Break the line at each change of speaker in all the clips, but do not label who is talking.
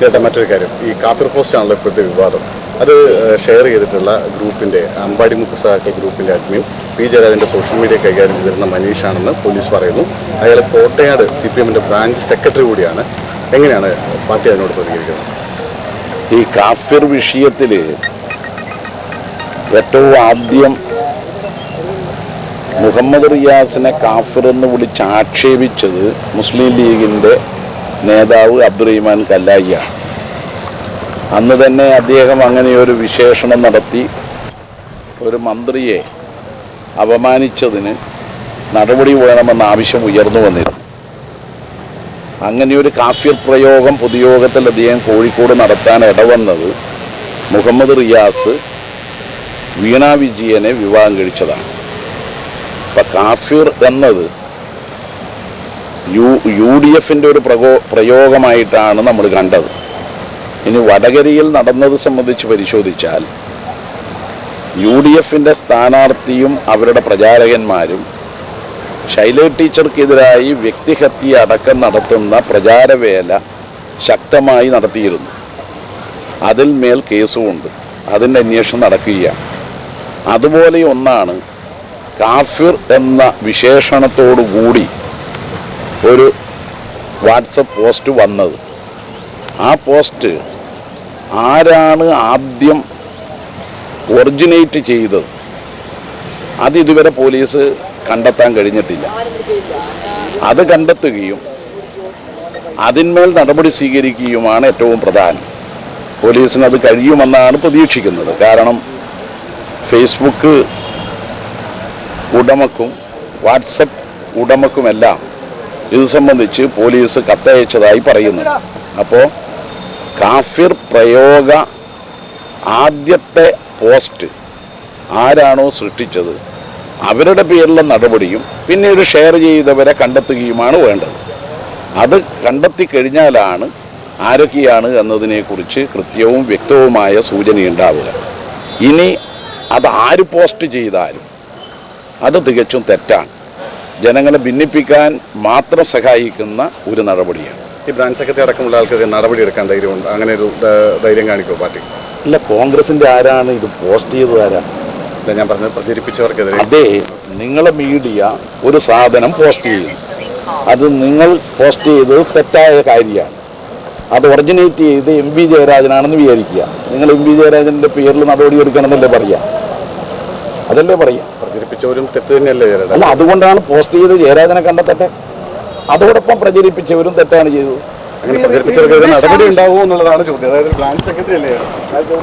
ചേട്ടാ മറ്റൊരു കാര്യം. ഈ കാഫിർ പോസ്റ്റ് ആണല്ലോ ഇപ്പോഴത്തെ വിവാദം. അത് ഷെയർ ചെയ്തിട്ടുള്ള ഗ്രൂപ്പിന്റെ അമ്പാടിമുക്ക് സഹാക്കൾ ഗ്രൂപ്പിന്റെ അഡ്മിൻ പി ജയരാജന്റെ സോഷ്യൽ മീഡിയ കൈകാര്യം ചെയ്തിരുന്ന മനീഷാണെന്ന് പോലീസ് പറയുന്നു. അയാൾ കോട്ടയാട് സി പി എമ്മിന്റെ ബ്രാഞ്ച് സെക്രട്ടറി കൂടിയാണ്. എങ്ങനെയാണ് പാർട്ടി അതിനോട് പ്രതികരിക്കുന്നത്?
ഈ കാഫിർ വിഷയത്തിൽ ഏറ്റവും ആദ്യം മുഹമ്മദ് റിയാസിനെ കാഫിർ എന്ന് വിളിച്ച് ആക്ഷേപിച്ചത് മുസ്ലിം ലീഗിന്റെ നേതാവ് അബ്ദുറഹിമാൻ കല്ലായിയാണ് അന്ന് തന്നെ അദ്ദേഹം അങ്ങനെ ഒരു വിശേഷണം നടത്തി. ഒരു മന്ത്രിയെ അപമാനിച്ചതിന് നടപടി വേണമെന്ന ആവശ്യം ഉയർന്നു വന്നിരുന്നു. അങ്ങനെയൊരു കാഫിർ പ്രയോഗം പൊതുയോഗത്തിൽ അദ്ദേഹം കോഴിക്കോട് നടത്താൻ ഇടവന്നത് മുഹമ്മദ് റിയാസ് വീണ വിജയനെ വിവാഹം കഴിച്ചതാണ്. അപ്പം കാഫിർ എന്നത് യു യു ഡി എഫിന്റെ ഒരു പ്രകോ പ്രയോഗമായിട്ടാണ് നമ്മൾ കണ്ടത്. ഇനി വടകരയിൽ നടന്നത് സംബന്ധിച്ച് പരിശോധിച്ചാൽ യു ഡി എഫിന്റെ സ്ഥാനാർത്ഥിയും അവരുടെ പ്രചാരകന്മാരും ശൈല ടീച്ചർക്കെതിരായി വ്യക്തിഹത്യ അടക്കം നടത്തുന്ന പ്രചാരവേല ശക്തമായി നടത്തിയിരുന്നു. അതിൽ മേൽ കേസുമുണ്ട്. അതിന്റെ അന്വേഷണം നടക്കുകയാണ്. അതുപോലെ ഒന്നാണ് കാഫിർ എന്ന വിശേഷണത്തോടു കൂടി ഒരു വാട്സപ്പ് പോസ്റ്റ് വന്നത്. ആ പോസ്റ്റ് ആരാണ് ആദ്യം ഒറിജിനേറ്റ് ചെയ്തത്? അത് ഇതുവരെ പോലീസ് കണ്ടെത്താൻ കഴിഞ്ഞിട്ടില്ല. അത് കണ്ടെത്തുകയും അതിന്മേൽ നടപടി സ്വീകരിക്കുകയുമാണ് ഏറ്റവും പ്രധാനം. പോലീസിന് അത് കഴിയുമെന്നാണ് പ്രതീക്ഷിക്കുന്നത്. കാരണം ഫേസ്ബുക്ക് ഉടമക്കും വാട്സപ്പ് ഉടമക്കുമെല്ലാം ഇത് സംബന്ധിച്ച് പോലീസ് കത്തയച്ചതായി പറയുന്നു. അപ്പോൾ കാഫിർ പ്രയോഗ ആദ്യത്തെ പോസ്റ്റ് ആരാണോ സൃഷ്ടിച്ചത് അവരുടെ പേരിലെ നടപടിയും പിന്നീട് ഷെയർ ചെയ്തവരെ കണ്ടെത്തുകയുമാണ് വേണ്ടത്. അത് കണ്ടെത്തി കഴിഞ്ഞാലാണ് ആരൊക്കെയാണ് എന്നതിനെക്കുറിച്ച് കൃത്യവും വ്യക്തവുമായ സൂചനയുണ്ടാവുക ഇനി അത് ആര് പോസ്റ്റ് ചെയ്താലും അത് തികച്ചും തെറ്റാണ്. ജനങ്ങളെ ഭിന്നിപ്പിക്കാൻ മാത്രം സഹായിക്കുന്ന ഒരു നടപടിയാണ്.
ഈ ബ്രാഞ്ച് സെക്രട്ടറി അടക്കമുള്ള ആൾക്കാർ നടപടി എടുക്കാൻ ധൈര്യമുണ്ട് അങ്ങനെ ഒരു ധൈര്യം കാണിക്കുമോ പാർട്ടി?
അല്ല കോൺഗ്രസിന്റെ ആരാണ്? ഇത് പോസ്റ്റ് ചെയ്തത് ആരാണ്
ഇല്ല, ഞാൻ പറഞ്ഞത് പ്രചരിപ്പിച്ചവർക്കെതിരെ.
അതേ നിങ്ങളെ മീഡിയ ഒരു സാധനം പോസ്റ്റ് ചെയ്യുന്നു അത് നിങ്ങൾ പോസ്റ്റ് ചെയ്തത് തെറ്റായ കാര്യമാണ്. അത് ഒറിജിനേറ്റ് ചെയ്ത് എം വി ജയരാജനാണെന്ന് വിചാരിക്കുക. നിങ്ങൾ എം വി ജയരാജന്റെ പേരിൽ നടപടി എടുക്കണമെന്നല്ലേ പറയുക? അതല്ലേ പറയുക?
പ്രചരിപ്പിച്ചവരും തെറ്റ് തന്നെയല്ലേ
അല്ല അതുകൊണ്ടാണ് പോസ്റ്റ് ചെയ്ത് ജയരാജനെ കണ്ടെത്തട്ടെ. അതോടൊപ്പം പ്രചരിപ്പിച്ചവരും തെറ്റാണ് ചെയ്തത്.
അങ്ങനെ പ്രചരിപ്പിച്ചവർക്കെതിരെ നടപടി ഉണ്ടാവുമോ എന്നുള്ളതാണ് ചോദ്യം. അതായത് പ്ലാൻ സെക്രട്ടറി അല്ലേ? സാധ്യത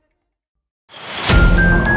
you